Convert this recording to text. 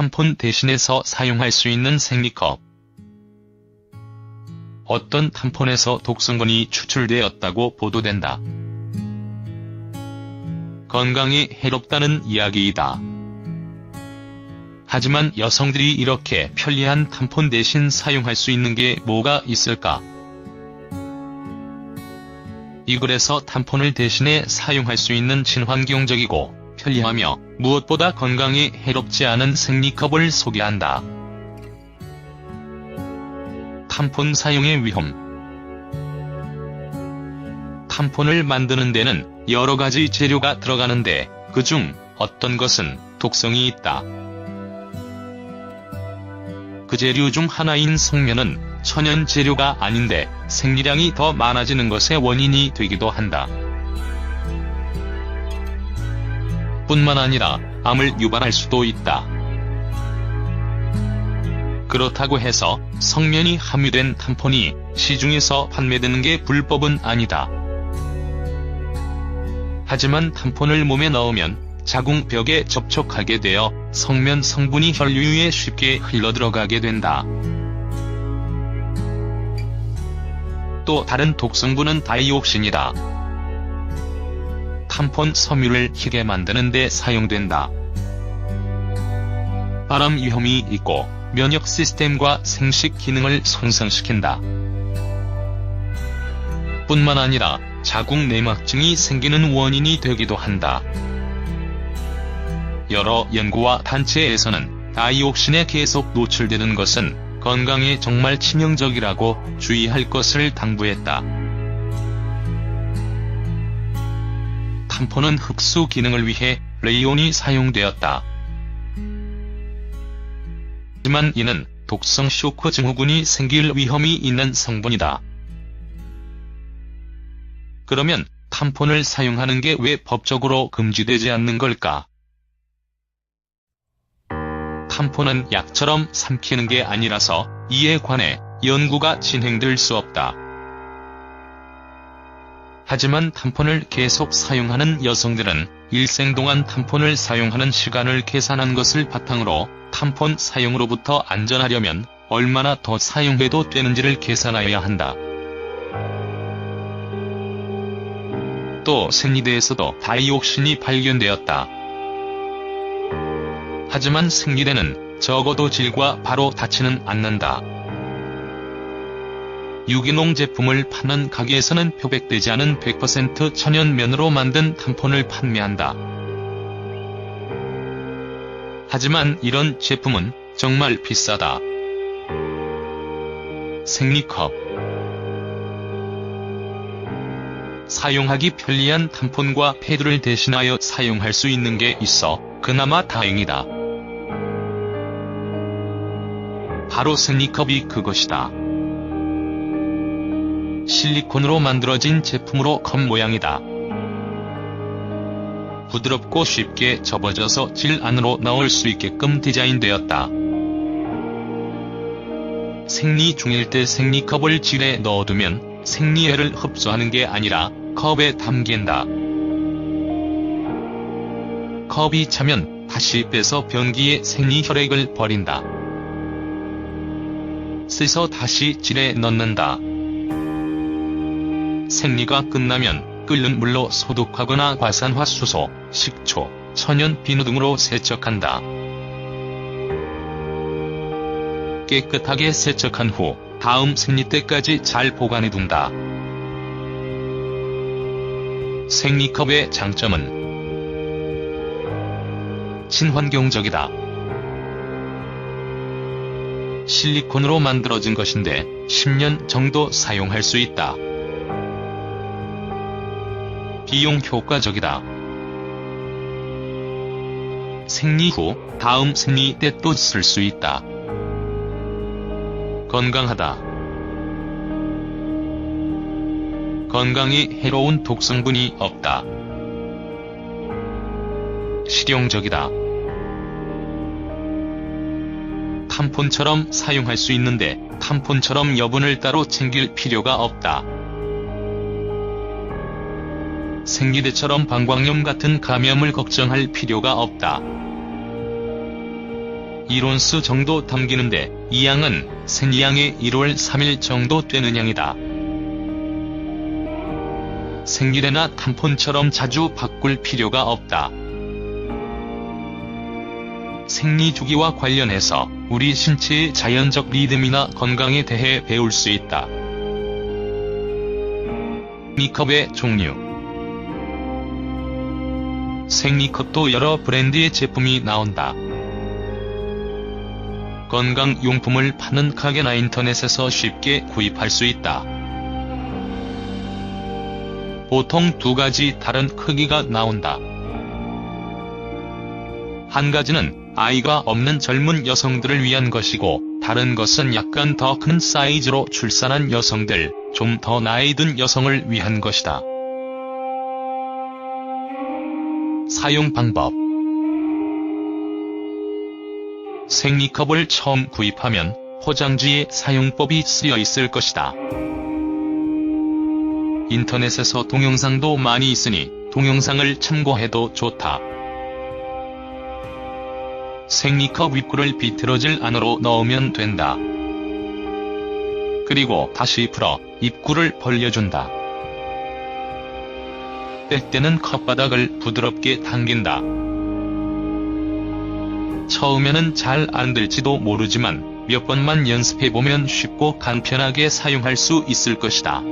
탐폰 대신해서 사용할 수 있는 생리컵. 어떤 탐폰에서 독성분이 추출되었다고 보도된다. 건강에 해롭다는 이야기이다. 하지만 여성들이 이렇게 편리한 탐폰 대신 사용할 수 있는 게 뭐가 있을까? 이 글에서 탐폰을 대신해 사용할 수 있는 친환경적이고 편리하며 무엇보다 건강에 해롭지 않은 생리컵을 소개한다. 탐폰 사용의 위험 탐폰을 만드는 데는 여러 가지 재료가 들어가는데 그 중 어떤 것은 독성이 있다. 그 재료 중 하나인 성면은 천연 재료가 아닌데 생리량이 더 많아지는 것의 원인이 되기도 한다. 뿐만 아니라 암을 유발할 수도 있다. 그렇다고 해서 성면이 함유된 탐폰이 시중에서 판매되는 게 불법은 아니다. 하지만 탐폰을 몸에 넣으면 자궁벽에 접촉하게 되어 성면 성분이 혈류에 쉽게 흘러들어가게 된다. 또 다른 독성분은 다이옥신이다. 탐폰 섬유를 희게 만드는 데 사용된다. 바람 위험이 있고 면역 시스템과 생식 기능을 손상시킨다. 뿐만 아니라 자궁 내막증이 생기는 원인이 되기도 한다. 여러 연구와 단체에서는 다이옥신에 계속 노출되는 것은 건강에 정말 치명적이라고 주의할 것을 당부했다. 탐폰은 흡수 기능을 위해 레이온이 사용되었다. 하지만 이는 독성 쇼크 증후군이 생길 위험이 있는 성분이다. 그러면 탐폰을 사용하는 게 왜 법적으로 금지되지 않는 걸까? 탐폰은 약처럼 삼키는 게 아니라서 이에 관해 연구가 진행될 수 없다. 하지만 탐폰을 계속 사용하는 여성들은 일생 동안 탐폰을 사용하는 시간을 계산한 것을 바탕으로 탐폰 사용으로부터 안전하려면 얼마나 더 사용해도 되는지를 계산하여야 한다. 또 생리대에서도 다이옥신이 발견되었다. 하지만 생리대는 적어도 질과 바로 닿지는 않는다. 유기농 제품을 파는 가게에서는 표백되지 않은 100% 천연면으로 만든 탐폰을 판매한다. 하지만 이런 제품은 정말 비싸다. 생리컵 사용하기 편리한 탐폰과 패드를 대신하여 사용할 수 있는 게 있어 그나마 다행이다. 바로 생리컵이 그것이다. 실리콘으로 만들어진 제품으로 컵 모양이다. 부드럽고 쉽게 접어져서 질 안으로 넣을 수 있게끔 디자인되었다. 생리 중일 때 생리컵을 질에 넣어두면 생리혈을 흡수하는 게 아니라 컵에 담긴다. 컵이 차면 다시 빼서 변기에 생리혈액을 버린다. 쓰서 다시 질에 넣는다. 생리가 끝나면 끓는 물로 소독하거나 과산화 수소, 식초, 천연 비누 등으로 세척한다. 깨끗하게 세척한 후 다음 생리 때까지 잘 보관해 둔다. 생리컵의 장점은 친환경적이다. 실리콘으로 만들어진 것인데 10년 정도 사용할 수 있다. 비용 효과적이다. 생리 후 다음 생리 때 또 쓸 수 있다. 건강하다. 건강에 해로운 독성분이 없다. 실용적이다. 탐폰처럼 사용할 수 있는데 탐폰처럼 여분을 따로 챙길 필요가 없다. 생리대처럼 방광염 같은 감염을 걱정할 필요가 없다. 이론수 정도 담기는데 이 양은 생리양의 1월 3일 정도 되는 양이다. 생리레나 탐폰처럼 자주 바꿀 필요가 없다. 생리 주기와 관련해서 우리 신체의 자연적 리듬이나 건강에 대해 배울 수 있다. 생리컵의 종류 생리컵도 여러 브랜드의 제품이 나온다. 건강용품을 파는 가게나 인터넷에서 쉽게 구입할 수 있다. 보통 두 가지 다른 크기가 나온다. 한 가지는 아이가 없는 젊은 여성들을 위한 것이고, 다른 것은 약간 더 큰 사이즈로 출산한 여성들, 좀 더 나이 든 여성을 위한 것이다. 사용 방법 생리컵을 처음 구입하면 포장지에 사용법이 쓰여 있을 것이다. 인터넷에서 동영상도 많이 있으니 동영상을 참고해도 좋다. 생리컵 윗구를 비틀어질 안으로 넣으면 된다. 그리고 다시 풀어 입구를 벌려준다. 뺄 때는 컵바닥을 부드럽게 당긴다. 처음에는 잘 안 될지도 모르지만 몇 번만 연습해보면 쉽고 간편하게 사용할 수 있을 것이다.